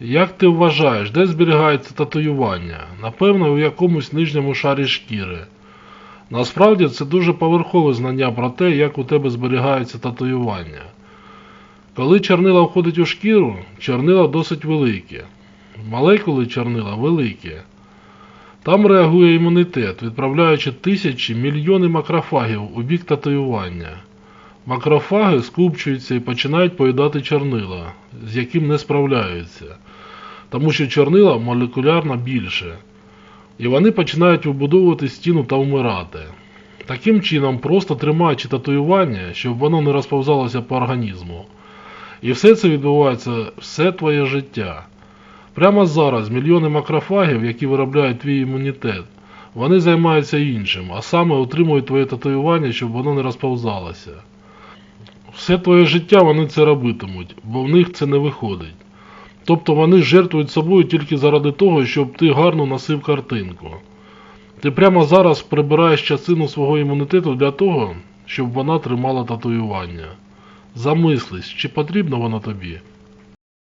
Як ти вважаєш, де зберігається татуювання? Напевно, у якомусь нижньому шарі шкіри. Насправді це дуже поверхове знання про те, як у тебе зберігається татуювання. Коли чорнила входить у шкіру, чорнила досить великі. Молекули чорнила великі. Там реагує імунітет, відправляючи тисячі, мільйони макрофагів у бік татуювання. Макрофаги скупчуються і починають поїдати чорнила, з яким не справляються, тому що чорнила молекулярно більше. І вони починають вибудовувати стіну та вмирати. Таким чином, просто тримаючи татуювання, щоб воно не розповзалося по організму. І все це відбувається все твоє життя. Прямо зараз мільйони макрофагів, які виробляють твій імунітет, вони займаються іншим, а саме утримують твоє татуювання, щоб воно не розповзалося. Все твоє життя вони це робитимуть, бо в них це не виходить. Тобто вони жертвують собою тільки заради того, щоб ти гарно носив картинку. Ти прямо зараз прибираєш частину свого імунітету для того, щоб вона тримала татуювання. Замислись, чи потрібно воно тобі?